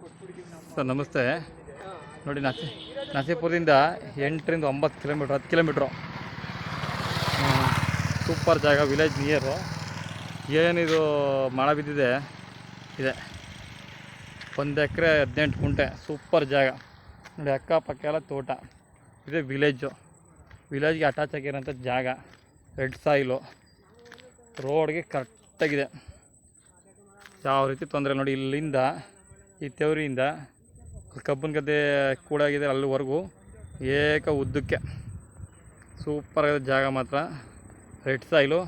Sir, ನಮಸ್ತೆ. ನೋಡಿ, ನಾಸಿ, ನಸೀಪುರದಿಂದ ಎಂಟರಿಂದ ಒಂಬತ್ತು ಕಿಲೋಮೀಟ್ರ್, ಹತ್ತು ಕಿಲೋಮೀಟ್ರು. ಸೂಪರ್ ಜಾಗ, ವಿಲೇಜ್ ನಿಯರು ಏನಿದು ಮಳೆ ಬಿದ್ದಿದೆ, ಇದೆ. ಒಂದು ಎಕರೆ ಹದಿನೆಂಟು ಕುಂಟೆ ಸೂಪರ್ ಜಾಗ. ನೋಡಿ, ಅಕ್ಕಪಕ್ಕ ಎಲ್ಲ ತೋಟ. ಇದೆ ವಿಲೇಜು. ವಿಲೇಜ್ಗೆ ಅಟ್ಯಾಚ್ ಆಗಿರೋಂಥ ಜಾಗ. Red soil. ರೋಡ್ಗೆ ಕರೆಕ್ಟಾಗಿದೆ ಯಾವ ರೀತಿ ತೊಂದರೆ ನೋಡಿ, ಇಲ್ಲಿಂದ ಈ ತೆವರಿಯಿಂದ ಕಬ್ಬನ ಗದ್ದೆ ಕೂಡಾಗಿದೆ ಅಲ್ಲಿವರೆಗೂ. ಏಕ ಉದ್ದಕ್ಕೆ ಸೂಪರ್ ಆಗಿದೆ ಜಾಗ ಮಾತ್ರ. ರೆಡ್ ಸಾಯಿಲು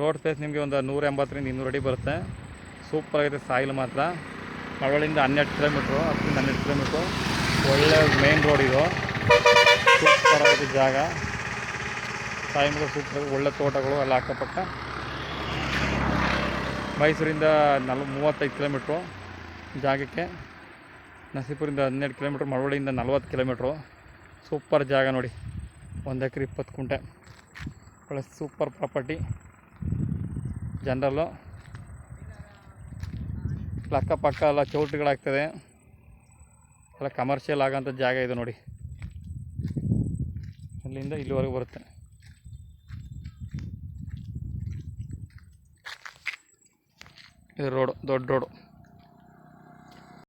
ರೋಡ್ ಸ್ಪೇಸ್ ನಿಮಗೆ ಒಂದು ನೂರ ಎಂಬತ್ತರಿಂದ ಇನ್ನೂರು ಅಡಿ ಬರುತ್ತೆ. ಸೂಪರ್ ಆಗಿದೆ ಸಾಯಿಲ್ ಮಾತ್ರ. ಮಳವಳ್ಳಿಯಿಂದ ಹನ್ನೆರಡು ಕಿಲೋಮೀಟ್ರು, ಹತ್ತರಿಂದ ಹನ್ನೆರಡು ಕಿಲೋಮೀಟ್ರು. ಒಳ್ಳೆ ಮೇನ್ ರೋಡ್ ಇದು. ಸೂಪರ್ ಆಗಿದೆ ಜಾಗ. ಸಾಯಿಗಳು ಸೂಪರ್ ಒಳ್ಳೆ ತೋಟಗಳು ಎಲ್ಲ ಅಕ್ಕಪಕ್ಕ ಮೈಸೂರಿಂದ ನಲ್ ಮೂವತ್ತೈದು ಕಿಲೋಮೀಟ್ರು. ಜಾಗಕ್ಕೆ ನಸೀಪುರಿಂದ ಹನ್ನೆರಡು ಕಿಲೋಮೀಟ್ರ್, ಮಳವಳ್ಳಿಯಿಂದ ನಲ್ವತ್ತು ಕಿಲೋಮೀಟ್ರು. ಸೂಪರ್ ಜಾಗ ನೋಡಿ. ಒಂದು ಎಕರೆ ಇಪ್ಪತ್ತು ಕುಂಟೆ. ಒಳ್ಳೆ ಸೂಪರ್ ಪ್ರಾಪರ್ಟಿ. ಜನರಲ್ಲು. ಅಕ್ಕಪಕ್ಕ ಎಲ್ಲ ಚೌಟ್ರಿಗಳಾಗ್ತದೆ ಎಲ್ಲ ಕಮರ್ಷಿಯಲ್ ಆಗೋಂಥ ಜಾಗ ಇದು ನೋಡಿ. ಅಲ್ಲಿಂದ ಇಲ್ಲಿವರೆಗೂ ಬರುತ್ತೆ. ಇದು ರೋಡು, ದೊಡ್ಡ ರೋಡು.